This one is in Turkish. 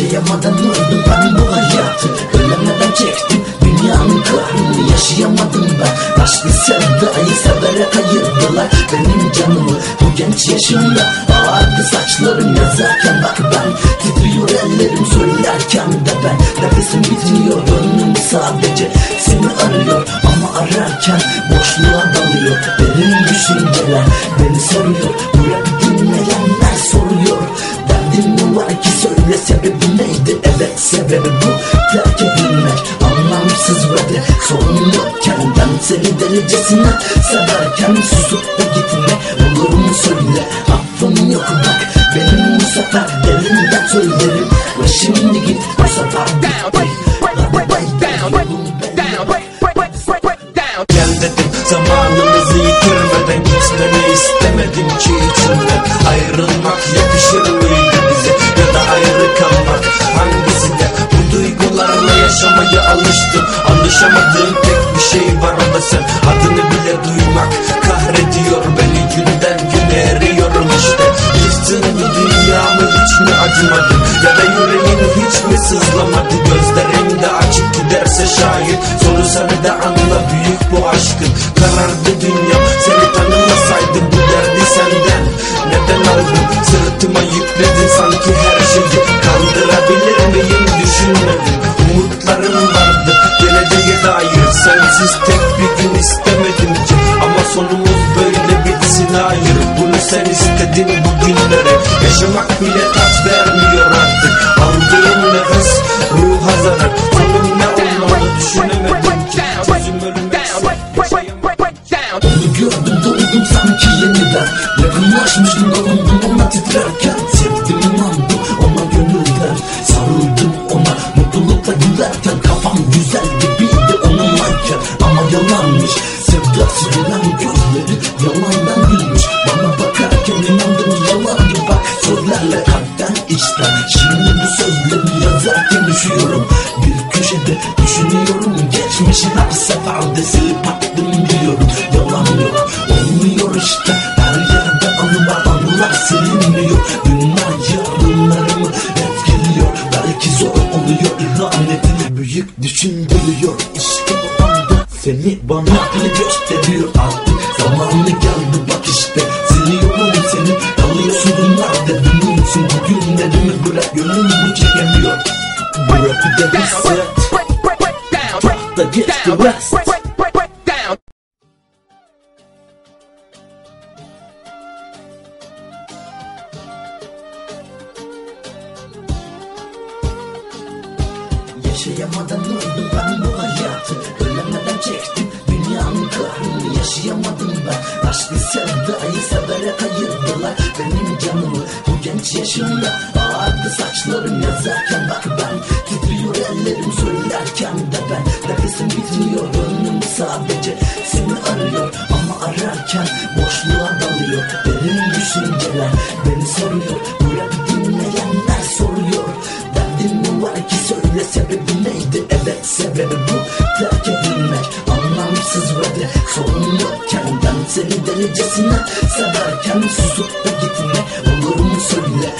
Yaşayamadan öldüm ben bu hayatı. Ölemeden çektim dünyanın kahrını Yaşayamadım ben. Aşkı sevdayı severek ayırdılar Benim canımı. Bu genç yaşımda Ağardı saçlarım yazarken bak ben Titriyor ellerim söylerken de ben. Nefesim bitmiyor gönlüm sadece Seni arıyor ama ararken sebebi bu. Terk edilmek Anlamsız ve de sorun yokken Ben seni delicesine severken Susup da gitme. Olur mu söyle? Affım yok. Bak benim bu sefer Derinden söylerim. Ve şimdi git bu sefer yaşamaya alıştım. Anlaşamadığım tek bir şey var o da sen Adını bile duymak kahrediyor beni. Günden güne eriyorum işte. Yıktın bu dünyamı hiç mi acımadın? Ya da yüreğin hiç mi sızlamadı? Gözlerin de açık giderse şayet Soru sen de anla büyük bu aşkın. Karardı dünyam seni tanımasaydım Bu derdi senden. Neden aldım Sırtıma yükledin sanki Sensiz tek bir gün istemedim ki. Ama sonumuz böyle bitsin hayır. Bunu sen istedin bugünlere. Yaşamak bile tat vermiyor artık. Aldığım nefes ruha zarar Sonum ne olmalı düşünemedim ki. Çözüm yaşayamam. Onu gördüm doldum sanki yeniden. Yakınlaşmıştım doldum ona titrerken içten Şimdi bu sözleri yazarken düşüyorum Bir köşede düşünüyorum. Geçmişi her seferde silip attım biliyorum. Yalan yok olmuyor işte. Her yerde anılar anılar silinmiyor Günler yarınlarımı etkiliyor Belki zor oluyor ihanetin Büyük düşündürüyor. İşte bu anda Seni bana gösteriyor. Artık Zamanı geldi bak işte break, break down, break Da geç down, the break, rest. Yaşayamadan öldüm ben bu hayatı. Ölemeden çektim dünyanın kahrını Yaşayamadım ben. Aşkı sevdayı severek ayırdılar Benim canımı. Bu genç yaşımda Ağardı saçlarım yazarken bak ben Titriyor ellerim söylerken de ben. Nefesim bitmiyor gönlüm sadece Seni arıyor. Ama ararken boşluğa dalıyor Derin düşünceler beni soruyor. Bu rap dinleyenler soruyor Derdin mi var ki? Söyle sebebi neydi? Evet sebebi bu. Terk edilmek Anlamsız ve de sorun yokken Ben seni delicesine severken Susup da gitme. Olur mu söyle